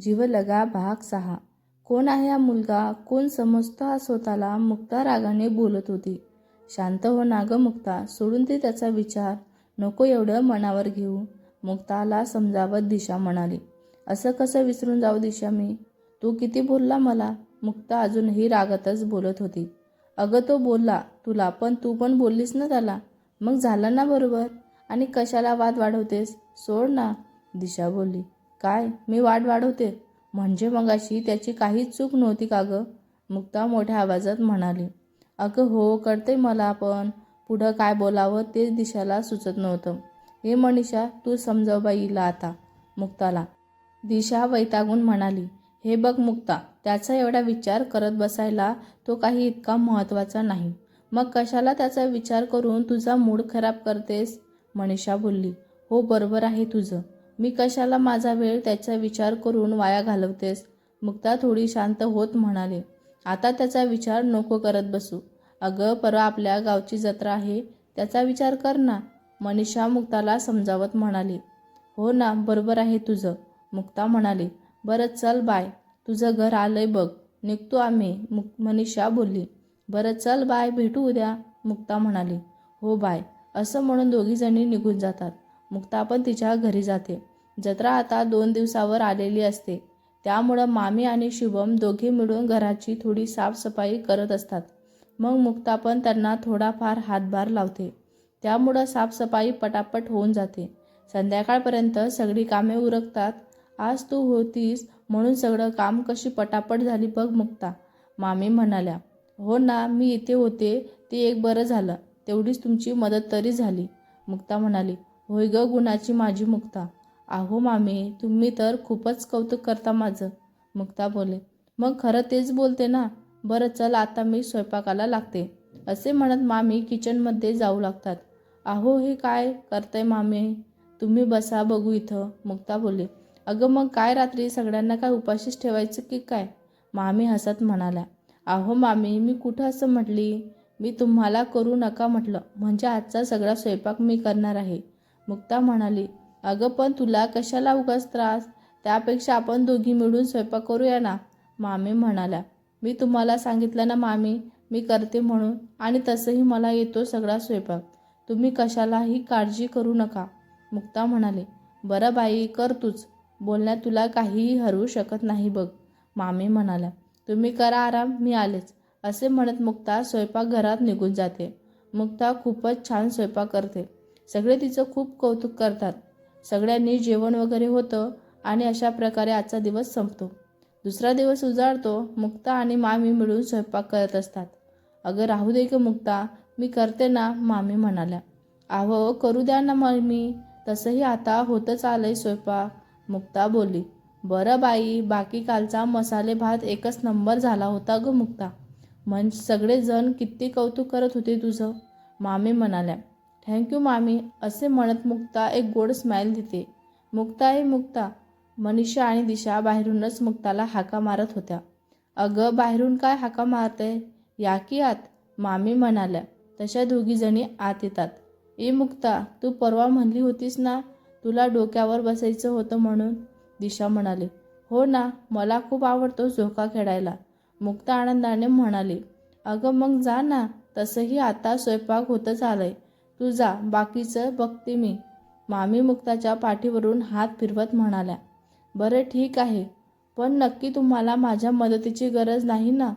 जीवलगा भाग सहा. कोण आहे हा मुलगा? कोण समजतो हा स्वतःला मुक्ता रागाने बोलत होती? शांत हो नाग मुक्ता. सोडून ते त्याचा विचार. नको एवढं मनावर घेऊ. मुक्ताला समजावत दिशा म्हणाली. असं कसं विसरून जाऊ दिशा मी? तू किती बोलला मला? मुक्ता अजूनही रागातच बोलत होती. अगं तो बोलला तुला पण तू पण बोललीस ना त्याला? मग झालं ना बरोबर? आणि कशाला वाद वाढवतेस? सोड ना. दिशा बोलली. काय? मी वाट वाढवते. म्हणजे मगाशी त्याची काहीच चूक नव्हती का गं? मुक्ता मोठ्या आवाजात म्हणाली. अगं हो कळते मला पण पुढं काय बोलावं तेच दिशाला सुचत नव्हतं. हे मनीषा तू समजाव बाईला आता. मुक्ताला. दिशा वैतागून म्हणाली. हे बघ मुक्ता त्याचा एवढा विचार करत बसायला तो काही इतका महत्त्वाचा नाही. मग कशाला त्याचा विचार करून तुझा मूड खराब करतेस? मनीषा बोलली. हो बरोबर आहे तुझं. मी कशाला माझा वेळ त्याचा विचार करून वाया घालवतेस? मुक्ता थोडी शांत होत म्हणाले. आता त्याचा विचार नको करत बसू. अगं परवा आपल्या गावची जत्रा आहे त्याचा विचार कर ना मनीषा मुक्ताला समजावत म्हणाली. हो ना बरोबर आहे तुझं. मुक्ता म्हणाली. बरं चल बाय. तुझं घर आलंय बघ. निघतो आम्ही मुक मनीषा बोलली. बरं चल बाय भेटू उद्या. मुक्ता म्हणाली. हो बाय. असं म्हणून दोघीजणी निघून जातात. मुक्ता पण तिच्या घरी जाते. जत्रा आता दोन दिवसावर आलेली असते. त्यामुळं मामी आणि शुभम दोघे मिळून घराची थोडी साफसफाई करत असतात. मग मुक्ता पण त्यांना थोडाफार हातभार लावते. त्यामुळं साफसफाई पटापट होऊन जाते. संध्याकाळपर्यंत सगळी कामे उरकतात. आज तू होतीस म्हणून सगळं काम कशी पटापट झाली बघ मुक्ता मामी म्हणाल्या. हो ना मी इथे होते ते एक बरं झालं. तेवढीच तुमची मदत तरी झाली. मुक्ता म्हणाली. होय ग गुणाची माझी मुक्ता. आहो मामी तुम्ही तर खूपच कौतुक करता माझं मुक्ता बोले. मग खरं तेच बोलते ना? बरं चल आता मी स्वयंपाकाला लागते असे म्हणत मामी किचनमध्ये जाऊ लागतात. आहो हे काय करतंय मामी? तुम्ही बसा बघू इथं मुक्ता बोले. अगं मग काय रात्री सगळ्यांना काय उपाशीच ठेवायचं की काय? मामी हसत म्हणाल्या. अहो मामी मी कुठं असं म्हटली? मी तुम्हाला करू नका म्हटलं. म्हणजे आजचा सगळा स्वयंपाक मी करणार आहे मुक्ता म्हणाली. अगं पण तुला कशाला उगाच त्रास? त्यापेक्षा आपण दोघी मिळून स्वयंपाक करूया ना? मामी म्हणाल्या. मी तुम्हाला सांगितलं ना मामी मी करते म्हणून आणि तसंही मला येतो सगळा स्वयंपाक. तुम्ही कशालाही काळजी करू नका मुक्ता म्हणाले. बरं बाई कर तूच. बोलण्यात तुला काहीही हरवू शकत नाही बघ मामी म्हणाल्या. तुम्ही करा आराम मी आलेच असे म्हणत मुक्ता स्वयंपाकघरात निघून जाते. मुक्ता खूपच छान स्वयंपाक करते. सगळे तिचं खूप कौतुक करतात. सगळ्यांनी जेवण वगैरे होतं आणि अशा प्रकारे आजचा दिवस संपतो. दुसरा दिवस उजाडतो मुक्ता आणि मामी मिळून स्वयंपाक करत असतात. अगं राहू दे की मुक्ता मी करते ना मामी म्हणाल्या. अहो करू द्या ना मामी तसंही आता होतच आलंय स्वयंपाक. मुक्ता बोलली बरं बाई बाकी कालचा मसाले भात एकच नंबर झाला होता ग मुक्ता. म्हणजे सगळेजण किती कौतुक करत होते तुझं मामी म्हणाल्या. थँक्यू मामी असे म्हणत मुक्ता एक गोड स्माईल देते. मुक्ता आहे मुक्ता मनीषा आणि दिशा बाहेरूनच मुक्ताला हाका मारत होत्या. अगं बाहेरून काय हाका मारते या की आत? मामी म्हणाल्या. तशा दोघीजणी आत येतात. ए मुक्ता तू परवा म्हणली होतीस ना तुला डोक्यावर बसायचं होतं म्हणून? दिशा म्हणाली. हो ना मला खूप आवडतो झोका खेळायला. मुक्ता आनंदाने म्हणाली. अगं मग जा ना तसंही आता स्वयंपाक होतच आलंय. तू जा बाकीचं बघते मी. मामी मुक्ताच्या पाठीवरून हात फिरवत म्हणाल्या बरं ठीक आहे पण नक्की तुम्हाला माझ्या मदतीची गरज नाही ना?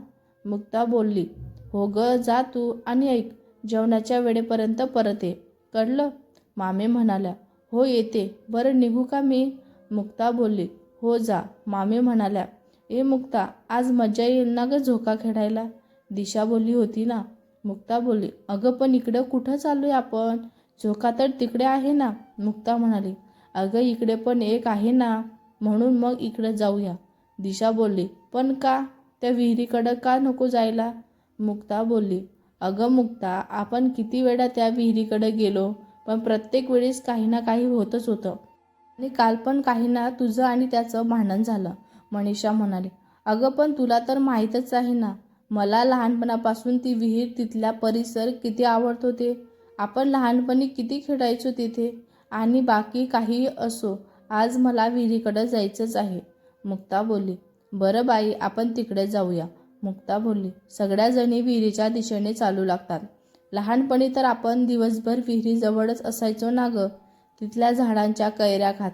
मुक्ता बोलली हो ग जा तू आणि ऐक जेवणाच्या वेळेपर्यंत परत ये. कळलं? मामी म्हणाल्या हो येते. बरं निघू का मी? मुक्ता बोलली हो जा. मामी म्हणाल्या ए मुक्ता आज मजा येईल ना ग झोका खेळायला? दिशा बोलली होती ना मुक्ता बोलली अगं पण इकडं कुठं चाललोय आपण? झोका तर तिकडे आहे ना मुक्ता म्हणाली. अगं इकडे पण एक आहे ना म्हणून मग इकडं जाऊया. दिशा बोलली पण का? त्या विहिरीकडं का नको जायला? मुक्ता बोलली अगं मुक्ता आपण किती वेळा त्या विहिरीकडे गेलो पण प्रत्येक वेळेस काही ना काही होतच होतं. आणि काल पण काही ना तुझं आणि त्याचं भांडण झालं मनीषा म्हणाली. अगं पण तुला तर माहीतच आहे ना मला लहानपणापासून ती विहीर तिथला परिसर किती आवडत होते. आपण लहानपणी किती खेळायचो तिथे? आणि बाकी काहीही असो आज मला विहिरीकडं जायचंच आहे. मुक्ता बोलली बरं बाई आपण तिकडे जाऊया. मुक्ता बोलली सगळ्या जणी विहिरीच्या दिशेने चालू लागतात. लहानपणी तर आपण दिवसभर विहिरीजवळच असायचो ना ग. तिथल्या झाडांच्या कैऱ्या खात.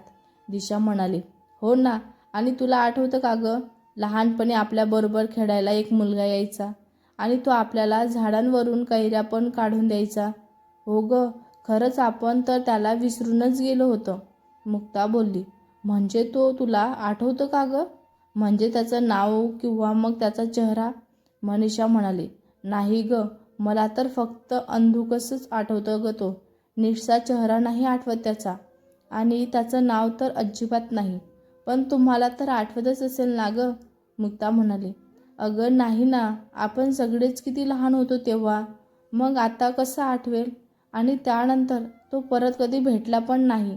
दिशा म्हणाली हो ना. आणि तुला आठवतं का गं? लहानपणी आपल्याबरोबर खेळायला एक मुलगा यायचा आणि तो आपल्याला झाडांवरून कैऱ्या पण काढून द्यायचा. हो ग खरंच आपण तर त्याला विसरूनच गेलो होतो मुक्ता बोलली. म्हणजे तो तुला आठवतं का ग? म्हणजे त्याचं नाव किंवा मग त्याचा चेहरा? मनीषा म्हणाली. नाही ग मला तर फक्त अंधुकसच आठवतं ग तो. नीटचा चेहरा नाही आठवत त्याचा. आणि त्याचं नाव तर अजिबात नाही. पण तुम्हाला तर आठवतच असेल ना ग मुक्ता म्हणाली. अगं नाही ना आपण सगळेच किती लहान होतो तेव्हा. मग आता कसं आठवेल? आणि त्यानंतर तो परत कधी भेटला पण नाही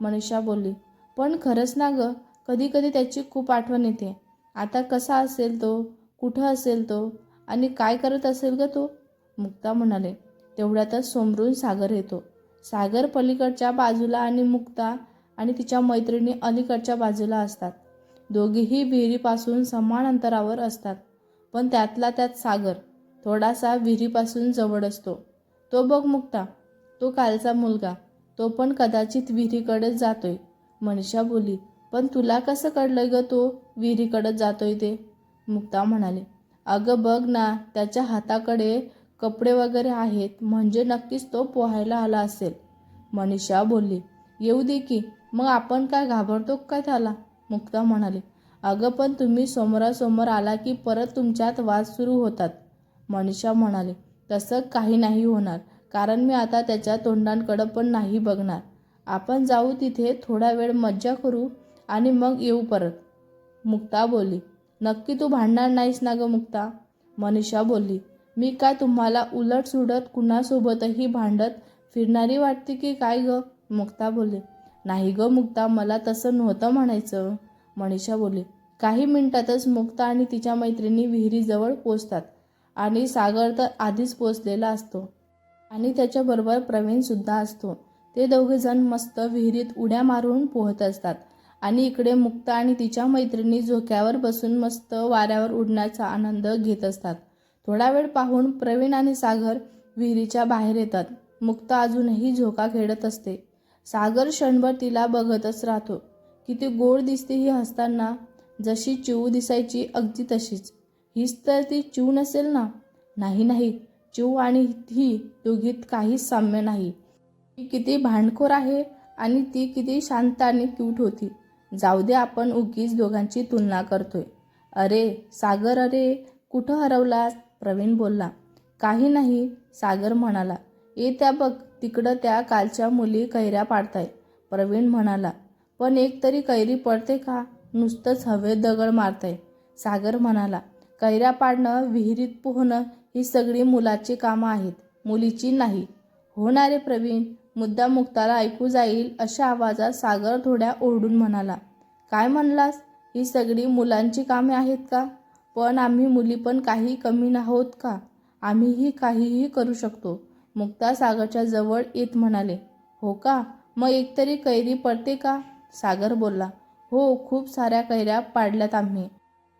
मनीषा बोलली. पण खरंच ना ग कधी कधी त्याची खूप आठवण येते. आता कसा असेल तो? कुठं असेल तो? आणि काय करत असेल ग तो? मुक्ता म्हणाले. तेवढ्यातच सोमरून सागर येतो. सागर पलीकडच्या बाजूला आणि मुक्ता आणि तिच्या मैत्रिणी अलीकडच्या बाजूला असतात. दोघेही विहिरीपासून समान अंतरावर असतात. पण त्यातला त्यात सागर थोडासा विहिरीपासून जवळ असतो. तो बघ मुक्ता तो कालचा मुलगा तो पण कदाचित विहिरीकडेच जातोय. मनीषा बोली पण तुला कसं कळलं ग तो विहिरीकडेच जातोय ते? मुक्ता म्हणाले अगं बघ ना त्याच्या हाताकडे कपडे वगैरे आहेत म्हणजे नक्कीच तो पोहायला आला असेल. मनीषा बोलली येऊ दे की. मग आपण काय घाबरतो काय त्याला? मुक्ता म्हणाली. अगं पण तुम्ही समोरासमोर आला की परत तुमच्यात वाद सुरू होतात. मनीषा म्हणाले. तसं काही नाही होणार. कारण मी आता त्याच्या तोंडांकडं पण नाही बघणार. आपण जाऊ तिथे थोडा वेळ मज्जा करू आणि मग येऊ परत. मुक्ता बोलली नक्की तू भांडणार नाहीस ना ग मुक्ता? मनीषा बोलली मी काय तुम्हाला उलट सुडत कुणासोबतही भांडत फिरणारी वाटते की काय गं? मुक्ता बोलली नाही ग मुक्ता मला तसं नव्हतं म्हणायचं. मनीषा बोलली काही मिनिटातच मुक्ता आणि तिच्या मैत्रिणी विहिरीजवळ पोचतात आणि सागर तर आधीच पोचलेला असतो आणि त्याच्याबरोबर प्रवीणसुद्धा असतो. ते दोघेजण मस्त विहिरीत उड्या मारून पोहत असतात आणि इकडे मुक्ता आणि तिच्या मैत्रिणी झोक्यावर बसून मस्त वाऱ्यावर उडण्याचा आनंद घेत असतात. थोडा वेळ पाहून प्रवीण आणि सागर विहिरीच्या बाहेर येतात. मुक्ता अजूनही झोका खेळत असते. सागर क्षणभर तिला बघतच राहतो. किती गोड दिसते ही हसताना जशी चिऊ दिसायची अगदी तशीच. हीच तर ती चिऊ नसेल ना? नाही नाही. चिऊ आणि ही दोघीत काहीच साम्य नाही. ती किती भांडखोर आहे आणि ती किती शांत आणि क्यूट होती. जाऊ दे आपण उगीच दोघांची तुलना करतोय. अरे सागर अरे कुठं हरवलास? प्रवीण बोलला. काही नाही सागर म्हणाला. येत्या बघ तिकडं त्या कालच्या मुली कैऱ्या पाडताय प्रवीण म्हणाला पण एक तरी कैरी पडते का? नुसतंच हवेत दगड मारताय सागर म्हणाला कैऱ्या पाडणं विहिरीत पोहणं ही सगळी मुलाची कामं आहेत मुलीची नाही. होणारे प्रवीण. मुद्दा मुक्ताला ऐकू जाईल अशा आवाजात सागर थोड्या ओरडून म्हणाला काय म्हणलास? ही सगळी मुलांची कामे आहेत का? पण आम्ही मुली पण काही कमी नाहोत का? आम्हीही काहीही करू शकतो. मुक्ता सागरच्या जवळ येत म्हणाले हो का? मग एकतरी कैरी पडते का? सागर बोलला हो खूप साऱ्या कैऱ्या पाडल्यात आम्ही.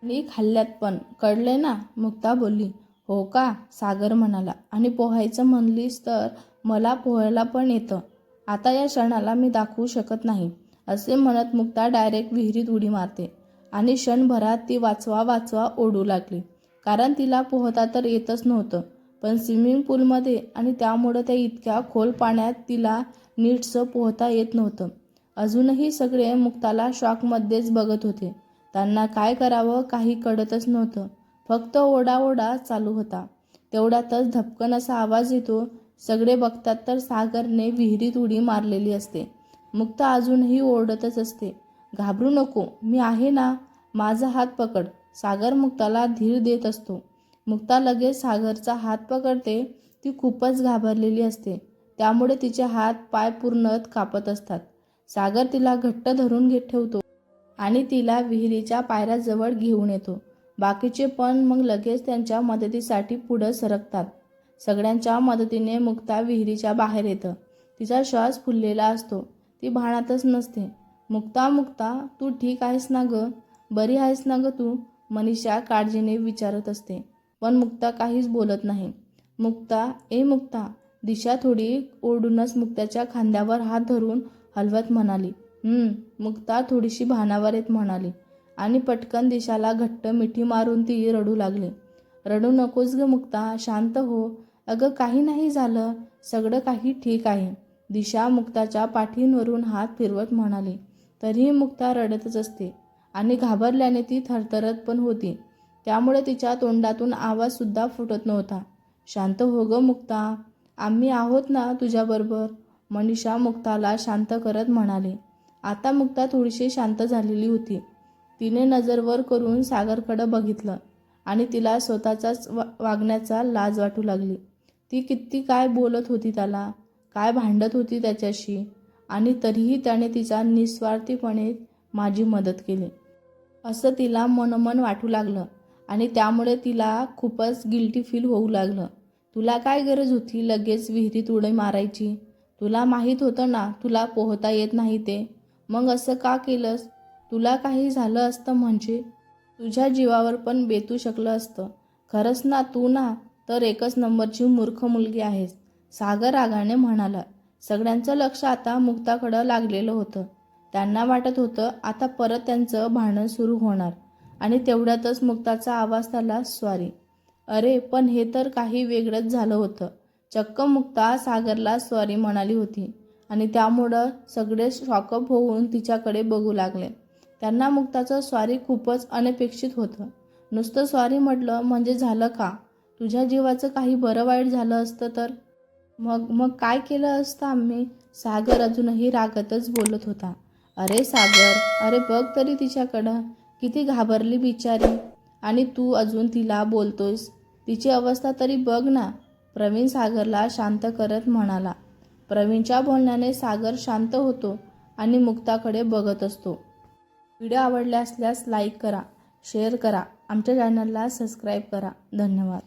आणि खाल्ल्यात पण कळले ना? मुक्ता बोलली हो का? सागर म्हणाला आणि पोहायचं म्हणलीस तर मला पोहायला पण येतं. आता या क्षणाला मी दाखवू शकत नाही असे म्हणत मुक्ता डायरेक्ट विहिरीत उडी मारते आणि क्षणभरात ती वाचवा वाचवा ओढू लागली. कारण तिला पोहता तर येतच नव्हतं. पण स्विमिंग पूलमध्ये आणि त्यामुळं त्या इतक्या खोल पाण्यात तिला नीटसं पोहता येत नव्हतं. अजूनही सगळे मुक्ताला शॉकमध्येच बघत होते. त्यांना काय करावं काही कळतच नव्हतं. फक्त ओढाओढा चालू होता. तेवढ्यातच धपकन असा आवाज येतो सगळे बघतात तर सागरने विहिरीत उडी मारलेली असते. मुक्ता अजूनही ओरडतच असते. घाबरू नको मी आहे ना माझा हात पकड. सागर मुक्ताला धीर देत असतो. मुक्ता लगेच सागरचा हात पकडते. ती खूपच घाबरलेली असते. त्यामुळे तिचे हात पाय पूर्णत कापत असतात. सागर तिला घट्ट धरून घेत ठेवतो आणि तिला विहिरीच्या पायऱ्याजवळ घेऊन येतो. बाकीचे पण मग लगेच त्यांच्या मदतीसाठी पुढं सरकतात. सगळ्यांच्या मदतीने मुक्ता विहिरीच्या बाहेर येतं. तिचा श्वास फुललेला असतो. ती भाणातच नसते. मुक्ता मुक्ता तू ठीक आहेस ना ग? बरी आहेस ना ग तू? मनीषा काळजीने विचारत असते. पण मुक्ता काहीच बोलत नाही. मुक्ता ए मुक्ता दिशा थोडी ओढूनच मुक्ताच्या खांद्यावर हात धरून हलवत म्हणाली. मुक्ता थोडीशी भानावर येत म्हणाली. आणि पटकन दिशाला घट्ट मिठी मारून ती रडू लागली. रडू नकोस ग मुक्ता शांत हो. अगं काही नाही झालं. सगळं काही ठीक आहे. दिशा मुक्ताच्या पाठींवरून हात फिरवत म्हणाली. तरीही मुक्ता रडतच असते आणि घाबरल्याने ती थरथरत पण होती. त्यामुळे तिच्या तोंडातून आवाजसुद्धा फुटत नव्हता. शांत हो ग मुक्ता. आम्ही आहोत ना तुझ्याबरोबर मनीषा मुक्ताला शांत करत म्हणाले. आता मुक्ता थोडीशी शांत झालेली होती. तिने नजर वर करून सागरकडं बघितलं आणि तिला स्वतःचाच वा वागण्याचा लाज वाटू लागली. ती किती काय बोलत होती त्याला काय भांडत होती त्याच्याशी आणि तरीही त्याने तिचा निस्वार्थीपणे माझी मदत केली. असं तिला मनोमन वाटू लागलं. आणि त्यामुळे तिला खूपच गिल्टी फील होऊ लागलं. तुला काय गरज होती लगेच विहिरीत उडी मारायची? तुला माहीत होतं ना तुला पोहता येत नाही ते. मग असं का केलंस? तुला काही झालं असतं म्हणजे? तुझ्या जीवावर पण बेतू शकलं असतं. खरंच ना तू ना तर एकच नंबरची मूर्ख मुलगी आहेस सागर रागाने म्हणाला. सगळ्यांचं लक्ष आता मुक्ताकडं लागलेलं होतं. त्यांना वाटत होतं आता परत त्यांचं भांडण सुरू होणार. आणि तेवढ्यातच मुक्ताचा आवाज त्याला स्वारी. अरे पण हे तर काही वेगळंच झालं होतं. चक्क मुक्ता सागरला स्वारी म्हणाली होती आणि त्यामुळं सगळे शॉकअप होऊन तिच्याकडे बघू लागले. त्यांना मुक्ताचं स्वारी खूपच अनपेक्षित होतं. नुसतं स्वारी म्हटलं म्हणजे झालं का? तुझ्या जीवाचं काही बरं वाईट झालं असतं तर? मग मग काय केलं असतं आम्ही? सागर अजूनही रागतच बोलत होता. अरे सागर अरे बघ तरी तिच्याकडं. किती घाबरली बिचारी. आणि तू अजून तिला बोलतोयस. तिची अवस्था तरी बघ ना प्रवीण सागरला शांत करत म्हणाला. प्रवीणच्या बोलण्याने सागर शांत होतो आणि मुक्ताकडे बघत असतो. व्हिडिओ आवडला असल्यास लाईक करा शेअर करा. आमच्या चॅनलला सबस्क्राईब करा. धन्यवाद.